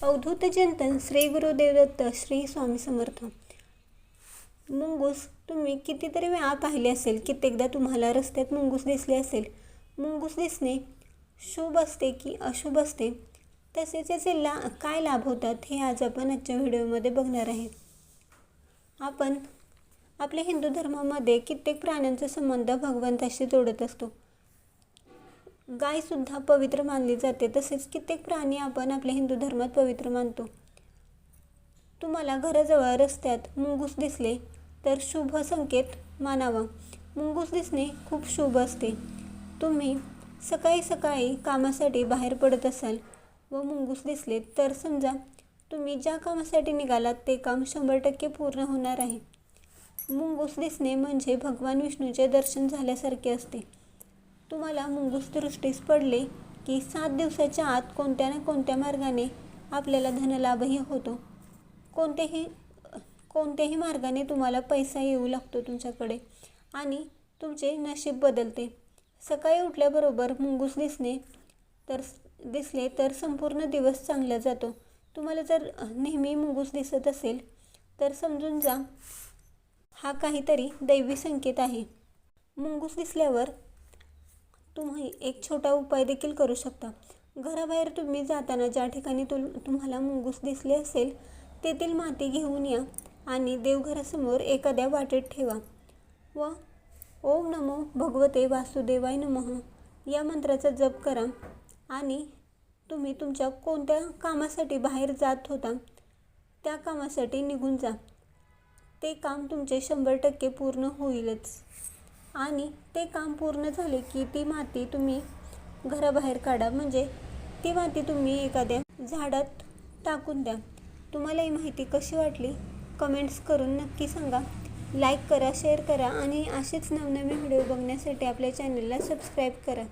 अवधूत चिंतन श्री गुरुदेवदत्त श्री स्वामी समर्थ. मुंगूस तुम्ही कितीतरी वेळा पाहिले असेल कित्येकदा तुम्हाला रस्त्यात मुंगूस दिसले असेल. मुंगूस दिसणे शुभ असते की अशुभ असते? तसेच याचे ला काय लाभ होतात हे आज आपण आजच्या व्हिडिओमध्ये बघणार आहे आपण आपल्या हिंदू धर्मामध्ये कित्येक प्राण्यांचा संबंध भगवंताशी जोडत असतो. गायसुद्धा पवित्र मानली जाते. तसेच कित्येक प्राणी आपण आपल्या हिंदू धर्मात पवित्र मानतो. तुम्हाला घराजवळ रस्त्यात मुंगूस दिसले तर शुभ संकेत मानावा. मुंगूस दिसणे खूप शुभ असते. तुम्ही सकाळी सकाळी कामासाठी बाहेर पडत असाल व मुंगूस दिसले तर समजा तुम्ही ज्या कामासाठी निघालात ते काम शंभर टक्के पूर्ण होणार आहे. मुंगूस दिसणे म्हणजे भगवान विष्णूचे दर्शन झाल्यासारखे असते. तुम्हाला मुंगूस दृष्टीस पडले की सात दिवसाच्या आत कोणत्या ना कोणत्या मार्गाने आपल्याला धनलाभही होतो. कोणतेही कोणत्याही मार्गाने तुम्हाला पैसा येऊ लागतो तुमच्याकडे आणि तुमचे नशीब बदलते. सकाळी उठल्याबरोबर मुंगूस दिसणे तर दिसले तर संपूर्ण दिवस चांगला जातो. तुम्हाला जर नेहमी मुंगूस दिसत असेल तर समजून जा. हा काहीतरी दैवी संकेत आहे. मुंगूस दिसल्यावर तुम्ही एक छोटा उपाय देखील करू शकता. घराबाहेर तुम्ही जाताना ज्या ठिकाणी तुम तुम्हाला मुंगूस दिसले असेल तेथील माती घेऊन या आणि देवघरासमोर एखाद्या वाटेत ठेवा. व ओम नमो भगवते वासुदेवाय नमः. या मंत्राचा जप करा आणि तुम्ही तुमच्या कोणत्या कामासाठी बाहेर जात होता त्या कामासाठी निघून जा. ते काम तुमचे शंभर टक्के पूर्ण होईलच. आणि ते काम पूर्ण झाले की ती माती तुम्ही घराबाहेर काढा. म्हणजे ती माती तुम्ही एखाद्या झाडात टाकून द्या. तुम्हाला ही माहिती कशी वाटली? कमेंट्स करून नक्की सांगा. लाईक करा शेअर करा आणि असेच नवनवीन व्हिडिओ बघण्यासाठी आपल्या चॅनलला सबस्क्राईब करा.